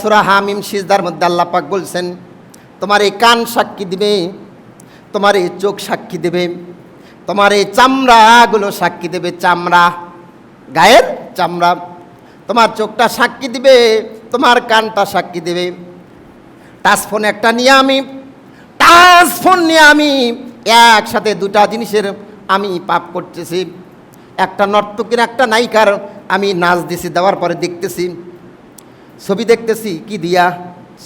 সুরা হামিম সিজদার মধ্যে আল্লাহ পাক বলছেন, তোমার এই কান সাক্ষী দিবে, তোমার এই চোখ সাক্ষী দেবে, তোমার এই চামড়াগুলো সাক্ষী দেবে চামড়া, গায়ের চামড়া। তোমার চোখটা সাক্ষী দিবে, তোমার কানটা সাক্ষী দেবে। টাচ ফোন একটা নিয়ে আমি, টাচ ফোন নিয়ে আমি একসাথে দুটা জিনিসের আমি পাপ করতেছি। একটা নর্তকীর একটা নায়িকার আমি নাচ দিছি, দেওয়ার পরে দেখতেছি ছবি দেখতেছি, কি দিয়া?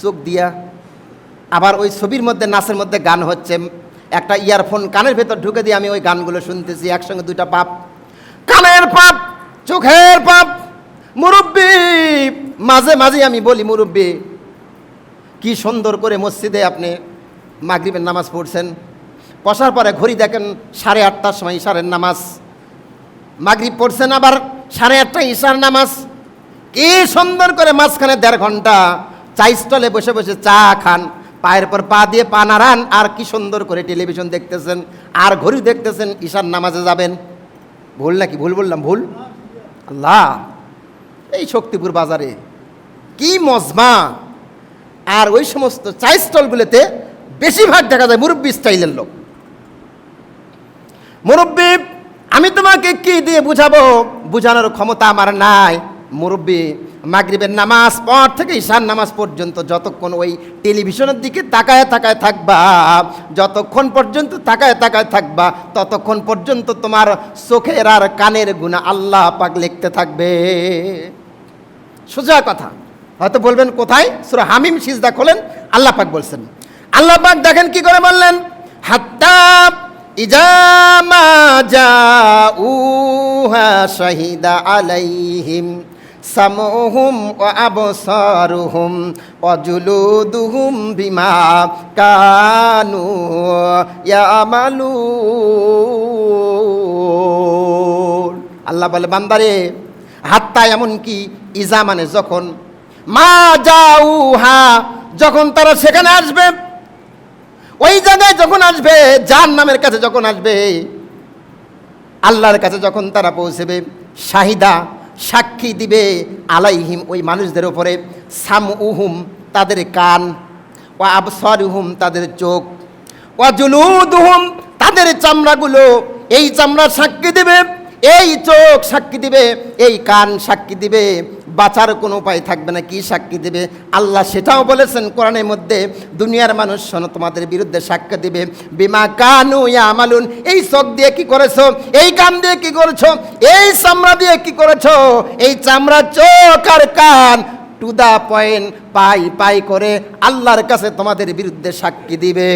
চোখ দিয়া। আবার ওই ছবির মধ্যে, নাচের মধ্যে গান হচ্ছে। একটা ইয়ারফোন কানের ভেতর ঢুকে দিয়ে আমি ওই গানগুলো শুনতেছি, একসঙ্গে দুইটা পাপ। কানের পাপ, চোখের পাপ। মুরব্বী, মাঝে মাঝে আমি বলি, মুরব্বী, কি সুন্দর করে মসজিদে আপনি মাগরিবের নামাজ পড়ছেন। বসার পরে ঘড়ি দেখেন সাড়ে আটটার সময় ইশারের নামাজ। মাগরিব পড়ছেন আবার সাড়ে আটটা ইশার নামাজ। কি সুন্দর করে মাঝখানে দেড় ঘণ্টা চা স্টলে বসে বসে চা খান, পায়ের পর পা দিয়ে পা নাড়ান, আর কি সুন্দর করে টেলিভিশন দেখতেছেন, আর ঘড়ি দেখতেছেন ঈশার নামাজে যাবেন। ভুল নাকি? ভুল বললাম, ভুল? আল্লাহ, এই শক্তিপুর বাজারে কি মজমা। আর ওই সমস্ত চা স্টলগুলোতে বেশিরভাগ দেখা যায় মুরব্বী স্টাইলের লোক। মুরব্বী, আমি তোমাকে কি দিয়ে বুঝাবো? বুঝানোর ক্ষমতা আমার নাই। মুরব্বী, মাগরিবের নামাজ পর থেকে ঈশান নামাজ পর্যন্ত যতক্ষণ ওই টেলিভিশনের দিকে তাকায় তাকায় থাকবা, যতক্ষণ পর্যন্ত তাকায় তাকায় থাকবা, ততক্ষণ পর্যন্ত তোমার চোখের আর কানের গুণা আল্লাহ পাক লিখতে থাকবে। সোজা কথা। হয়তো বলবেন, কোথায়? সুরা হামিম সিজদা খোলেন, আল্লাহ পাক বলছেন। আল্লাহ পাক দেখেন কি করে বললেন? হাত্তা ইজামা জাউহা শাহিদা আলাইহিম। সামহুম ও আবসারুহুম অজুলুদুহুম বিমা কানু ইয়ামালুন। আল্লাহ বলে, বান্দারে, হাত্তা এমন কি ইজা মানে যখন, মা যাউ হা যখন তারা সেখানে আসবে, ওই জায়গায় যখন আসবে যার নামের কাছে যখন আসবে, আল্লাহর কাছে যখন তারা পৌঁছবে, শাহিদা সাক্ষী দিবে আলাইহিম ওই মানুষদের ওপরে সাম উহুম তাদের কান ও আবসর উহুম তাদের চোখ ও জুলুদুহুম তাদের চামড়াগুলো। এই চামড়া সাক্ষী দিবে, এই চোখ সাক্ষী দিবে, এই কান সাক্ষী দিবে। বাঁচার কোনো উপায় থাকবে না, কি সাক্ষী দেবে? আল্লাহ সেটাও বলেছেন কোরআনের মধ্যে, দুনিয়ার মানুষ শোনো, তোমাদের বিরুদ্ধে সাক্ষ্য দিবে। বিমা কানু আমালুন এই চোখ দিয়ে কি করেছ? এই কান দিয়ে কি করেছ? এই চামড়া দিয়ে কি করেছ? এই চামড়া চোখ আর কান টু দা পয়েন্ট পাই পাই করে আল্লাহর কাছে তোমাদের বিরুদ্ধে সাক্ষী দিবে।